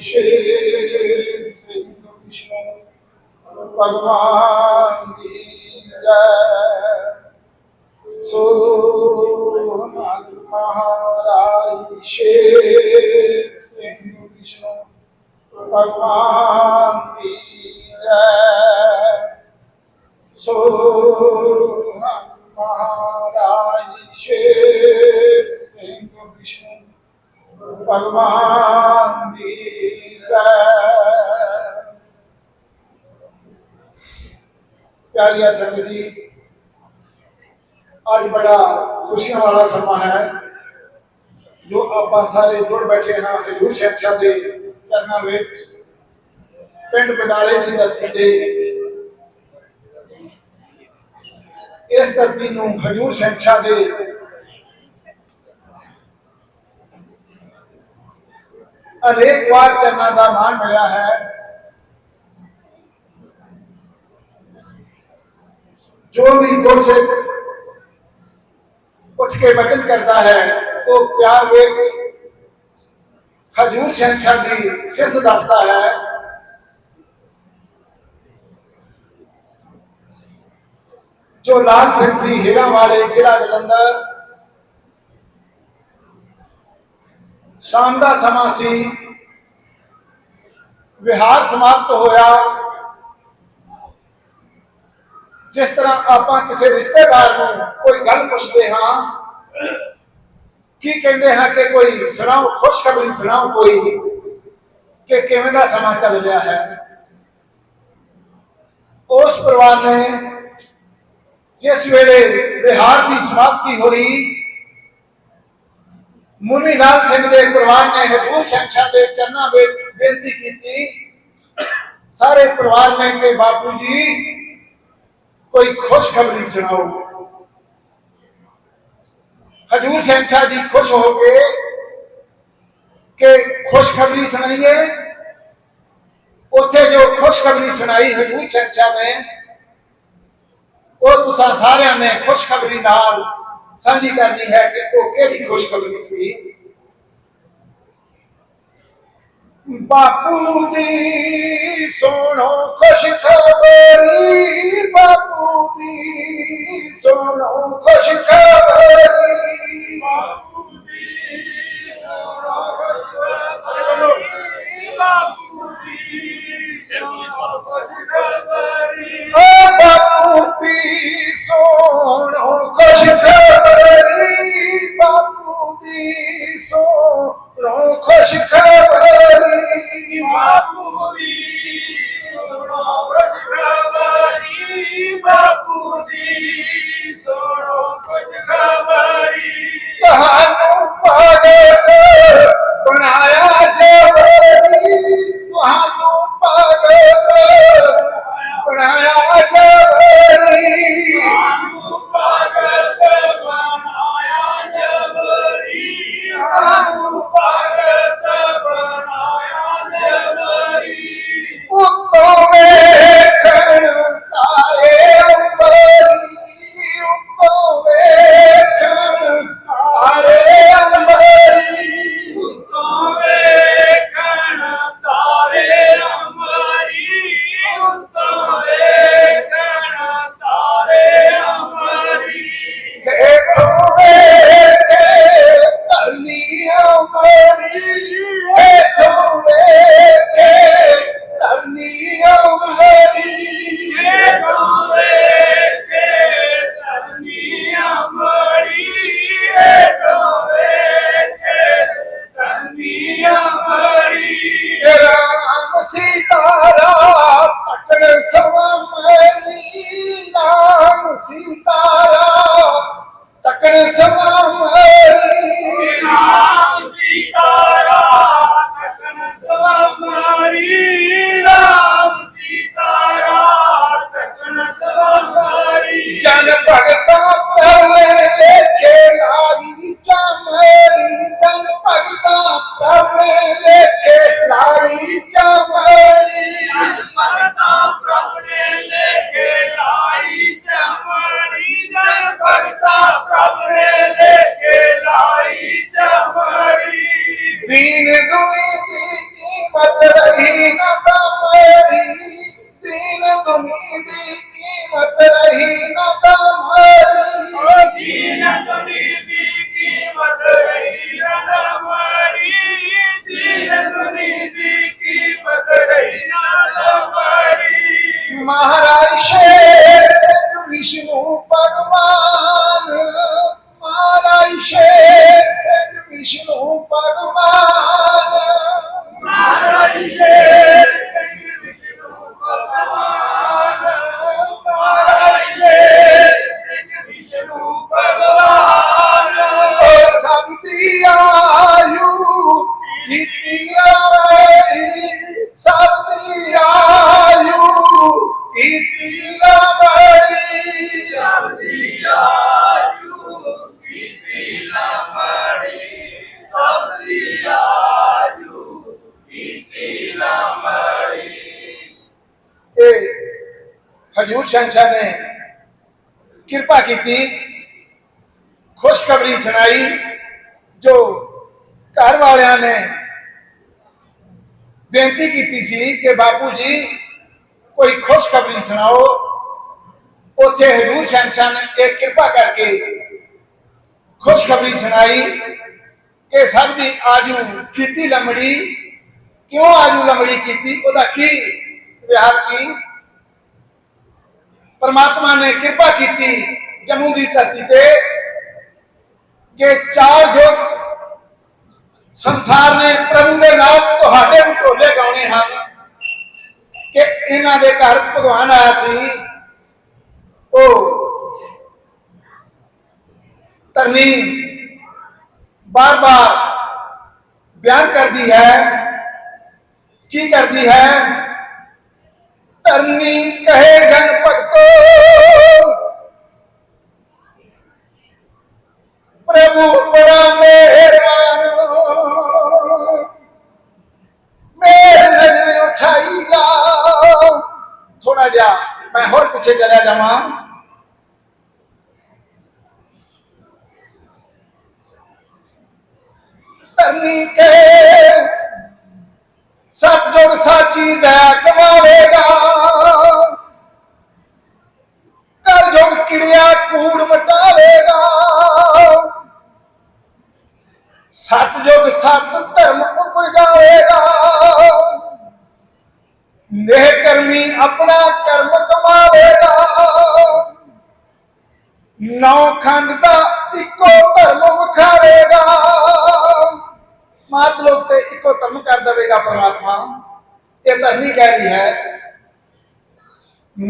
ਸ਼੍ਰੀ ਸਿੰਘ ਵਿਸ਼ਨੂੰ ਭਗਵਾਨ ਦੀ ਜੈ ਸੋ ਹਮਾਰ ਮਹਾਰਾਜ ਸ਼ੇਰ ਸਿੰਘ ਵਿਸ਼ਨੂੰ ਭਗਵਾਨ ਦੀ ਜੈ ਸੋ ਹਮ ਮਹਾਰਾਜ ਸ਼ੇਰ ਸਿੰਘ ਵਿਸ਼ਨੂੰ, ਭਗਵਾਨ ਦੀ ਜੈ। ਪਿਆਰੀਆਂ ਸੰਗਤ ਜੀ, ਅੱਜ ਬੜਾ ਖੁਸ਼ੀਆਂ ਵਾਲਾ ਸਮਾਂ ਹੈ, ਜੋ ਆਪਾਂ ਸਾਰੇ ਜੁੜ ਬੈਠੇ ਹਾਂ ਹਜ਼ੂਰ ਸ਼ਹਿਨशाह ਦੇ ਚਰਨਾਂ ਵਿੱਚ, ਪਿੰਡ ਬਡਾਲੇ ਦੀ ਧਰਤੀ ਤੇ इस धरती हजूर ਹਜੂਰ ਸ਼ਿਕਸ਼ਾ अनेक बार चरणा का मान मिलया है। जो भी गुरसिख उठ के वचन करता है, वो प्यार हजूर शहनशाह की सिर्फ़ दसता है। ਜੋ ਲਾਲ ਸਿੰਘ ਸੀ, ਹੀਰਾ ਵਾਲੇ ਜ਼ਿਲ੍ਹਾ ਜਲੰਧਰ। ਸ਼ਾਮ ਦਾ ਸਮਾਂ ਸੀ। ਵਿਹਾਰ ਸਮਾਪਤ ਹੋਇਆ। ਜਿਸ ਤਰ੍ਹਾਂ ਆਪਾਂ ਕਿਸੇ ਰਿਸ਼ਤੇਦਾਰ ਨੂੰ ਕੋਈ ਗੱਲ ਪੁੱਛਦੇ ਹਾਂ, ਕੀ ਕਹਿੰਦੇ ਹਾਂ ਕਿ ਕੋਈ ਸੁਣਾਓ, ਖੁਸ਼ਖਬਰੀ ਸੁਣਾਓ ਕੋਈ, ਕਿ ਕਿਵੇਂ ਦਾ ਸਮਾਂ ਚੱਲ ਰਿਹਾ ਹੈ। ਉਸ ਪਰਿਵਾਰ ਨੇ जिस वे बिहार की समाप्ति हो रही मुनि लाल सिंह के परिवार ने हजूर शंशा के चरणों में बेनती की सारे परिवार ने कहे बापू जी, कोई खुश खबरी सुनाओ। हजूर शंशा जी खुश हो गए कि खुशखबरी सुनाइए उत्थे जो खुशखबरी सुनाई हजूर शंशा ने ਉਹ ਤੁਸੀਂ ਸਾਰਿਆਂ ਨੇ ਖੁਸ਼ਖਬਰੀ ਨਾਲ ਸਾਂਝੀ ਕਰਨੀ ਹੈ ਕਿ ਉਹ ਕਿਹੜੀ ਖੁਸ਼ਖਬਰੀ ਸੀ? ਬਾਪੂ ਦੀ ਸੁਣੋ ਖੁਸ਼ਖਬਰੀ, ਬਾਪੂ ਦੀ ਸੁਣੋ ਖੁਸ਼ਖਬਰੀ। ਬਾਪੂ ਦੀ ਸੁਣੋ ਖੁਸ਼ਖਬਰੀ, ਬਾਪੂ ਓ ਬਾਪੂ ਦੀ ਸੁਣੋ ਕਰ सम dirigindo rumo para o mar. ਹਜੂਰ ਸ਼ੰਸ਼ਾ ਨੇ ਕਿਰਪਾ ਕੀਤੀ, ਖੁਸ਼ਖਬਰੀ ਸੁਣਾਈ, ਜੋ ਘਰ ਵਾਲਿਆਂ ਨੇ ਬੇਨਤੀ ਕੀਤੀ ਸੀ ਕਿ ਬਾਪੂ ਜੀ, ਕੋਈ ਖੁਸ਼ਖਬਰੀ ਸੁਣਾਓ। ਉੱਥੇ ਹਜੂਰ ਸ਼ੰਸ਼ਾ ਨੇ ਇਹ ਕਿਰਪਾ ਕਰਕੇ ਖੁਸ਼ਖਬਰੀ ਸੁਣਾਈ ਕਿ ਸਭ ਦੀ ਆਜੂ ਕੀਤੀ ਲੰਮੜੀ। ਕਿਉਂ ਆਜੂ ਲੰਮੜੀ ਕੀਤੀ? ਉਹਦਾ ਕੀ ਵਿਹਾਰ ਸੀ? ਪਰਮਾਤਮਾ ਨੇ ਕਿਰਪਾ ਕੀਤੀ ਜੰਮੂ ਦੀ ਧਰਤੀ ਤੇ ਕਿ ਚਾਰ ਯੁੱਗ ਸੰਸਾਰ ਨੇ ਪ੍ਰਭੂ ਦੇ ਨਾਲ ਤੁਹਾਡੇ ਵਿਟੋਲੇ ਗਾਉਣੇ ਹਨ ਕਿ ਇਹਨਾਂ ਦੇ ਘਰ ਭਗਵਾਨ ਆਇਆ ਸੀ ਉਹ ਤਰਨੀ ਬਾਰ-ਬਾਰ ਬਿਆਨ ਕਰਦੀ ਹੈ ਕੀ ਕਰਦੀ ਹੈ ਧਰਨੀ ਕਹੇ ਗਨ ਭਗਤੋ ਪ੍ਰਭੂ ਬੜਾ ਮਿਹਰਬਾਨ ਮੇਰ ਨਜ਼ਰ ਉਠਾਈਆ ਥੋੜਾ ਜਿਹਾ ਮੈਂ ਹੋਰ ਪਿੱਛੇ ਚਲਾ ਜਾਵਾਂ ਧਰਨੀ ਕਹੇ ਸਤਜੁਗ ਸਾਚੀ ਦਇਆ ਕਮਾਵੇਗਾ ਨੌ ਖੰਡ ਦਾ ਇੱਕੋ ਧਰਮ ਵਿਖਾਵੇਗਾ ਮਾਤ ਲੋਕ ਤੇ ਇੱਕੋ ਧਰਮ ਕਰ ਦੇਵੇਗਾ ਪਰਮਾਤਮਾ। ਇਹ ਧਰਨੀ ਕਹਿ ਰਹੀ ਹੈ।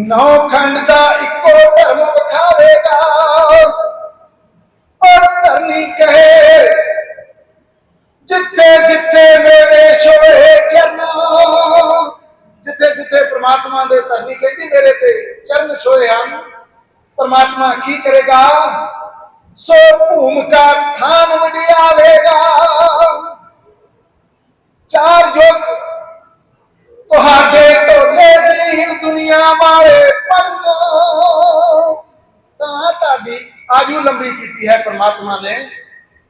ਨੌ ਖੰਡ ਦਾ ਇੱਕੋ ਧਰਮ ਵਿਖਾਵੇਗਾ ਔਰ ਧਰਨੀ ਕਹੇ, ਜਿੱਥੇ ਜਿੱਥੇ ਮੇਰੇ ਛੋਏ ਚਰਨ, ਜਿੱਥੇ ਜਿੱਥੇ ਪ੍ਰਮਾਤਮਾ ਦੇ ਧਰਨੀ ਕਹਿੰਦੀ ਮੇਰੇ ਤੇ ਚਰਨ ਛੋਏ ਹਨ ਪਰਮਾਤਮਾ ਕੀ ਕਰੇਗਾ? ਸੋ ਭੂਮਿਕਾ ਥਾਨ ਵਡਿਆਵੇਗਾ ਚਾਰ ਯੁੱਗ ਤੁਹਾਡੇ ਢੋਲੇ ਦੀਨ ਦੁਨੀਆ ਵਾਲੇ ਪੜਨ। ਤਾਂ ਤੁਹਾਡੀ ਆਜੂ ਲੰਬੀ ਕੀਤੀ ਹੈ ਪ੍ਰਮਾਤਮਾ ਨੇ।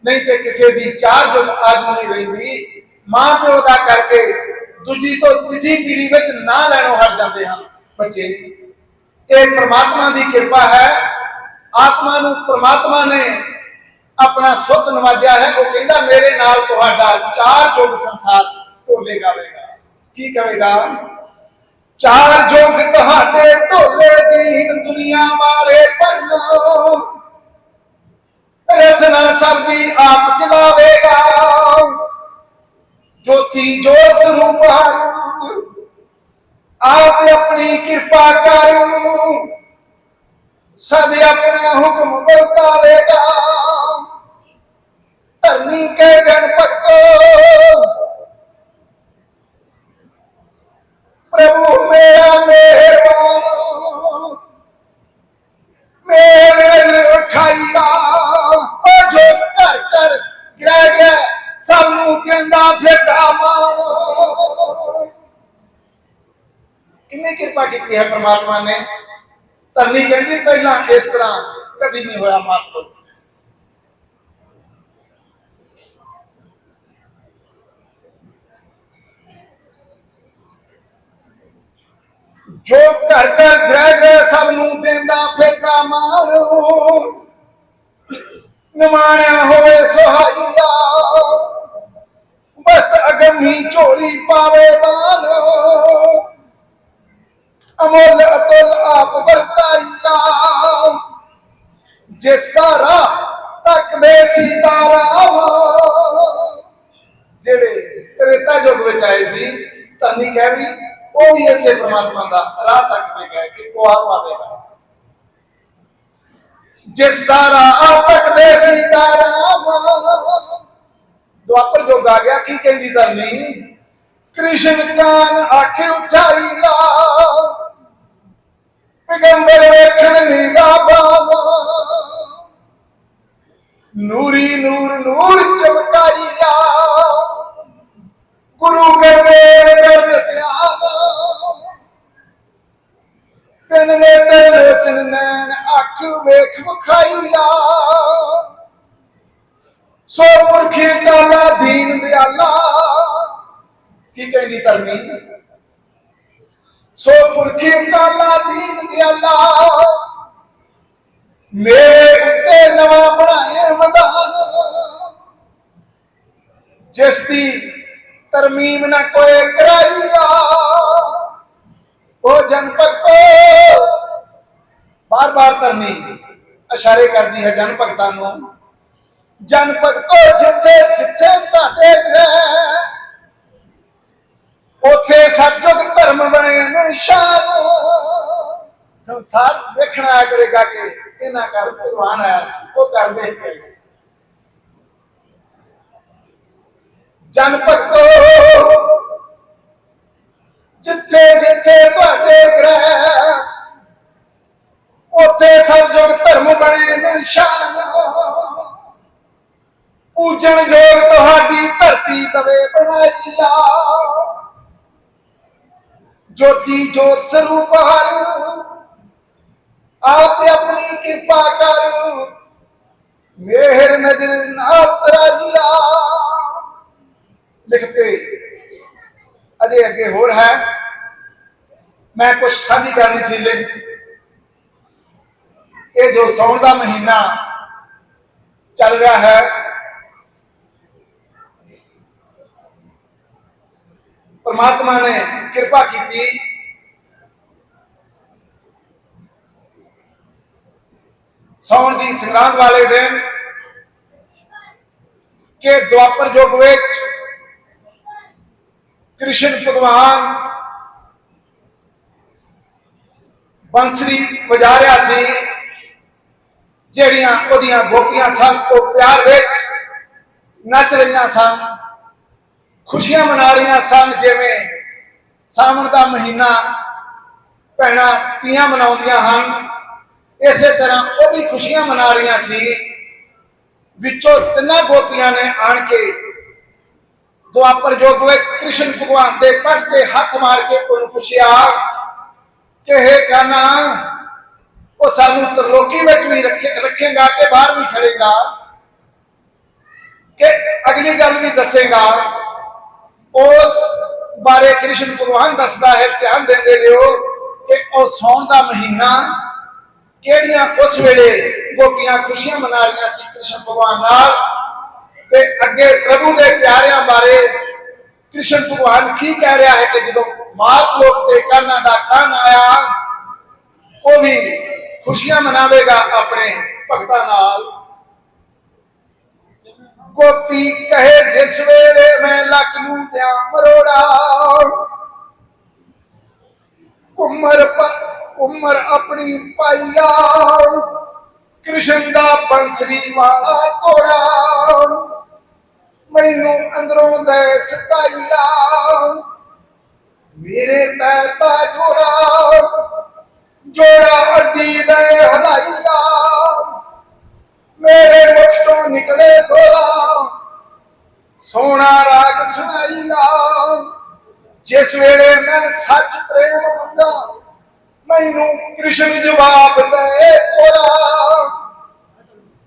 ਨਹੀਂ ਤੇ ਕਿਸੇ ਦੀ ਚਾਰ ਯੁੱਗ ਆਜੂ ਨਹੀਂ ਰਹਿੰਦੀ। ਮਾਂ ਪਿਓ ਦਾ ਕਰਕੇ ਦੂਜੀ ਤੋਂ ਤੀਜੀ ਪੀੜ੍ਹੀ ਵਿੱਚ ਨਾ ਲੈਣੋਂ ਹਟ ਜਾਂਦੇ ਹਨ। ਬੱਚੇ ਇਹ ਪ੍ਰਮਾਤਮਾ ਦੀ ਕਿਰਪਾ ਹੈ। ਆਤਮਾ ਨੂੰ ਪ੍ਰਮਾਤਮਾ ਨੇ ਆਪਣਾ ਸੁੱਤ ਨਵਾਜਿਆ ਹੈ। ਉਹ ਕਹਿੰਦਾ, ਮੇਰੇ ਨਾਲ ਤੁਹਾਡਾ ਚਾਰ ਯੁੱਗ ਸੰਸਾਰ ਢੋਲੇ ਗਾਵੇਗਾ। ਕੀ ਕਹੇਗਾ ਚਾਰ ਯੁੱਗ ਤੁਹਾਡੇ ਢੋਲੇ ਦੀਨ ਦੁਨੀਆ ਵਾਲੇ ਭਰਨੋ। ਰਸਨਾ ਸਭ ਦੀ ਆਪ ਚਲਾਵੇਗਾ। ਜੋਤੀ ਜੋਤ ਸਰੂਪ ਹਰ। ਆਪ ਆਪਣੀ ਕਿਰਪਾ ਕਰ। ਸਦ ਆਪਣਾ ਹੁਕਮ ਵਰਤਾਵੇਗਾ। ਕਿਰਪਾ ਪ੍ਰਮਾਤਮਾ ਨੇ, ਧਰਨੀ ਕਹਿੰਦੀ ਪਹਿਲਾਂ ਇਸ ਤਰ੍ਹਾਂ, ਕਦੀ ਨਹੀਂ ਹੋਇਆ ਮਾਤੋ ਜੋ ਘਰ ਘਰ ਗ੍ਰਹਿ ਗ੍ਰਹਿ ਸਭ ਨੂੰ ਦਿੰਦਾ, ਫਿਰਦਾ ਮਾਨ। ਨਿਮਾਣਿਆ ਹੋਵੇ ਸੁਹਾਈਆ ਬਸਤ ਅਗਮੀ ਝੋਲੀ ਪਾਵੇ ਦਾਨ। ਅਮੋਲ ਅਤੁਲ ਆਪ ਵਰਤਾਇਆ ਜਿਸ ਦਾ ਰਾਹ ਤੱਕਦੇ ਸੀ ਤਾਰਾ ਜਿਹੜੇ ਤ੍ਰੇਤਾ ਯੁੱਗ ਵਿੱਚ ਆਏ ਸੀ, ਧਰਨੀ ਕਹਿ ਵੀ ਉਹ ਵੀ ਇਸੇ ਪ੍ਰਮਾਤਮਾ ਦਾ ਰਾਹ ਤੱਕਦੇ ਗਏ ਕਿ ਉਹ ਆ ਪਾਵੇਗਾ ਜਿਸ ਦਾ ਰਾਹ ਤੱਕਦੇ ਸੀ ਤਾਰਾ ਦੁਆਪਰ ਯੁੱਗ ਆ ਗਿਆ, ਕੀ ਕਹਿੰਦੀ ਧਰਨੀ? ਕ੍ਰਿਸ਼ਨ ਕਾਨ ਆਖੇ ਉਠਾਈਆ ਪੈਗੰਬਰ ਵੇਖਣ ਨਿਗਾ ਬਾਵਾ ਨੂਰੀ ਨੂਰ ਨੂਰ ਚਮਕਾਈਆ। ਗੁਰੂ ਗਰਵੇਰ ਕਰਨ ਧਿਆਨ ਤਿੰਨ ਨੇ ਤੇ ਲੋਚਨ ਨੈਣ ਅੱਖ ਵੇਖ ਵਿਖਾਈਆ। ਸੋ ਪੁਰਖੇ ਕਾਲਾ ਦੀਨ ਦਿਆਲਾ। ਕੀ ਕਹਿੰਦੀ ਧਰਮੀ? ਸੋ ਪੁਰਖੇ ਕਾਲਾ ਦੀਨ ਦਿਆਲਾ ਮੇਰੇ ਉੱਤੇ ਨਵਾਂ ਬਣਾਏ ਵਿਧਾਨ ਜਿਸ ਦੀ ਤਰਮੀਮ ਨਾ ਕੋਈ ਕਰਾਈਆ ਉਹ ਜਨ ਭਗਤੋ ਬਾਰ ਬਾਰ ਕਰਨੀ ਇਸ਼ਾਰੇ ਕਰਦੀ ਹੈ ਜਨ ਭਗਤਾਂ ਨੂੰ ਜਨ ਭਗਤੋ ਜਿੱਥੇ ਜਿੱਥੇ ਤੁਹਾਡੇ ਗ੍ਰਹਿ ਉਥੇ ਸਤਜੁਗ ਧਰਮ ਬਣੇ ਨਿਸ਼ਾਨ ਸੰਸਾਰ ਵੇਖਣਾ ਆਇਆ ਕਰੇਗਾ ਕਿ ਇਹਨਾਂ ਕਰ ਭਗਵਾਨ ਆਇਆ ਸੀ, ਉਹ ਕਰਦੇ ਜਨ ਭਗਤੋ ਜਿੱਥੇ ਜਿੱਥੇ ਤੁਹਾਡੇ ਗ੍ਰਹਿ ਉਥੇ ਸਤਜੁਗ ਧਰਮ ਬਣੇ ਨਿਸ਼ਾਨ ਪੂਜਣ ਯੋਗ ਤੁਹਾਡੀ ਧਰਤੀ ਤਵੇ ਬਣਾਈਆ ਜੋਤੀ ਜੋਤ ਸਰੂਪ ਹਰ, ਆਪ ਆਪਣੀ ਕਿਰਪਾ ਕਰ। ਮਿਹਰ ਨਜ਼ਰ ਨਾਲ ਤਰਾਜਿਆ। ਲਿਖਤੇ, ਅਜੇ ਅੱਗੇ ਹੋਰ ਹੈ। ਮੈਂ ਕੁਝ ਸਾਂਝੀ ਕਰਨੀ ਸੀ ਲਿਖ। ਇਹ ਜੋ ਸੌਣ ਦਾ ਮਹੀਨਾ ਚੱਲ ਰਿਹਾ ਹੈ ਪਰਮਾਤਮਾ ਨੇ ਕਿਰਪਾ ਕੀਤੀ ਸੌਣ ਦੀ ਸੰਗਰਾਂਦ ਵਾਲੇ ਦਿਨ ਕਿ ਦੁਆਪਰ ਯੁੱਗ ਵਿੱਚ ਕ੍ਰਿਸ਼ਨ ਭਗਵਾਨ ਬੰਸਰੀ ਵਜਾ ਰਿਹਾ ਸੀ ਜਿਹੜੀਆਂ ਉਹਦੀਆਂ ਗੋਪੀਆਂ ਸਨ ਉਹ ਪਿਆਰ ਵਿੱਚ ਨੱਚ ਰਹੀਆਂ ਸਨ ਖੁਸ਼ੀਆਂ ਮਨਾ ਰਹੀਆਂ ਸਨ, ਜਿਵੇਂ ਸਾਵਣ ਦਾ ਮਹੀਨਾ ਭੈਣਾਂ ਤੀਆਂ ਮਨਾਉਂਦੀਆਂ ਹਨ। ਇਸੇ ਤਰ੍ਹਾਂ ਉਹ ਵੀ ਖੁਸ਼ੀਆਂ ਮਨਾ ਰਹੀਆਂ ਸੀ। ਵਿੱਚੋਂ ਤਿੰਨਾਂ ਗੋਪੀਆਂ ਨੇ ਆਣ ਕੇ ਦੁਆਪਰ ਯੁੱਗ ਵਿੱਚ ਕ੍ਰਿਸ਼ਨ ਭਗਵਾਨ ਦੇ ਪੱਟ ਤੇ ਹੱਥ ਮਾਰ ਕੇ ਉਹਨੂੰ ਪੁੱਛਿਆ, ਕਿ ਹੈ ਕਾਨਾ, ਉਹ ਸਾਨੂੰ ਤਰਲੋਕੀ ਵਿੱਚ ਵੀ ਰੱਖੇ, ਰੱਖੇਗਾ ਤੇ ਬਾਹਰ ਵੀ ਖੜੇਗਾ? ਕਿ ਅਗਲੀ ਗੱਲ ਵੀ ਦੱਸੇਗਾ? ਉਸ ਬਾਰੇ ਕ੍ਰਿਸ਼ਨ ਭਗਵਾਨ ਦੱਸਦਾ ਹੈ, ਧਿਆਨ ਦਿੰਦੇ ਰਹੋ ਕਿ ਉਹ ਸੌਣ ਦਾ ਮਹੀਨਾ ਕਿਹੜੀਆਂ ਉਸ ਵੇਲੇ ਗੋਪੀਆਂ ਖੁਸ਼ੀਆਂ ਮਨਾ ਰਹੀਆਂ ਸੀ ਕ੍ਰਿਸ਼ਨ ਭਗਵਾਨ ਨਾਲ? ਤੇ ਅੱਗੇ ਪ੍ਰਭੂ ਦੇ ਪਿਆਰਿਆਂ ਬਾਰੇ ਕ੍ਰਿਸ਼ਨ ਭਗਵਾਨ ਕੀ ਕਹਿ ਰਿਹਾ ਹੈ ਕਿ ਜਦੋਂ ਮਾਤ ਲੋਕ ਤੇ ਕਾਨਾ ਦਾ ਕੰਨ ਆਇਆ, ਉਹ ਵੀ ਖੁਸ਼ੀਆਂ ਮਨਾਵੇਗਾ ਆਪਣੇ ਭਗਤਾਂ ਨਾਲ। ਗੋਪੀ ਕਹੇ, ਜਿਸ ਵੇਲੇ ਮੈਂ ਲੱਕ ਨੂੰ ਦਿਆਂ ਮਰੋੜਾ ਉਮਰ ਉਮਰ ਆਪਣੀ ਪਾਈਆ, ਕ੍ਰਿਸ਼ਨ ਦਾ ਬੰਸਰੀ ਵਾਲਾ ਕੋੜਾ ਮੈਨੂੰ ਅੰਦਰੋਂ ਦੇ ਸਤਾਈਆ, ਮੇਰੇ ਪੈਰ ਦਾ ਜੋੜਾ ਜੋੜਾ ਅੱਡੀ ਦੇ ਹਲਾਈਆ ਮੇਰੇ ਮੁਖ ਤੋਂ ਨਿਕਲੇ ਗੋਲਾ। ਸੋਹਣਾ ਰਾਗ ਸੁਣਾਈਆ ਜਿਸ ਵੇਲੇ ਮੈਂ ਸੱਚ ਪ੍ਰੇਮ ਮੰਗਾ ਮੈਨੂੰ ਕ੍ਰਿਸ਼ਨ ਜਵਾਬ ਦੇ ਕੋਲਾ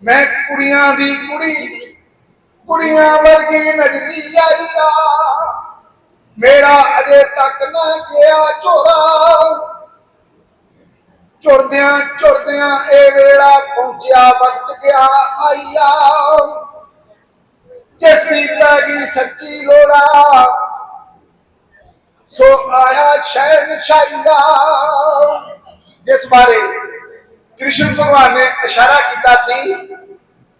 ਮੈਂ ਕੁੜੀਆਂ ਦੀ ਕੁੜੀ, ਕੁੜੀਆਂ ਵਰਗੀ ਨਜ਼ਰੀ ਆਈਆ ਮੇਰਾ ਅਜੇ ਤੱਕ ਨਾ ਗਿਆ ਝੋਰਾ ਝੁਰਦਿਆਂ ਝੁਰਦਿਆਂ ਇਹ ਵੇਲਾ ਪਹੁੰਚਿਆ, ਵਕਤ ਗਿਆ ਆਈਆ। ਜਿਸ ਦੀ ਪੈ ਗਈ ਸੱਚੀ ਲੋੜਾ, ਸੋ ਆਇਆ ਸ਼ਹਿਨ ਸ਼ਾਈਆ ਜਿਸ ਬਾਰੇ ਕ੍ਰਿਸ਼ਨ ਭਗਵਾਨ ਨੇ ਇਸ਼ਾਰਾ ਕੀਤਾ ਸੀ,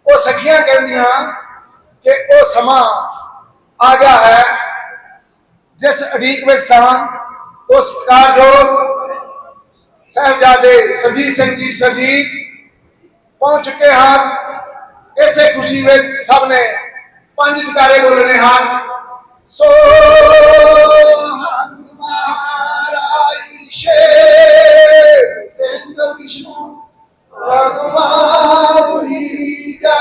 ਉਹ ਸਖੀਆਂ ਕਹਿੰਦੀਆਂ ਕਿ ਉਹ ਸਮਾਂ ਆ ਗਿਆ ਹੈ, ਜਿਸ ਅਡੀਕ ਵਿੱਚ ਸਾਂ ਉਹ ਸਤਿਕਾਰਯੋਗ ਸਾਹਿਬਜ਼ਾਦੇ ਸਰਜੀਤ ਸਿੰਘ ਜੀ ਸਰਜੀਤ ਪਹੁੰਚ ਚੁੱਕੇ ਹਨ। ਇਸੇ ਖੁਸ਼ੀ ਵਿੱਚ ਸਭ ਨੇ ਪੰਜ ਜਕਾਰੇ ਬੋਲਣੇ ਹਨ। ਸੋ ਹੰਤ ਮਹਾਰਾਜ ਸ਼ੇਰ ਸਿੰਘ ਵਿਸ਼ਨੂੰ, ਭਗਵਾਨ ਦੀ ਜੈ।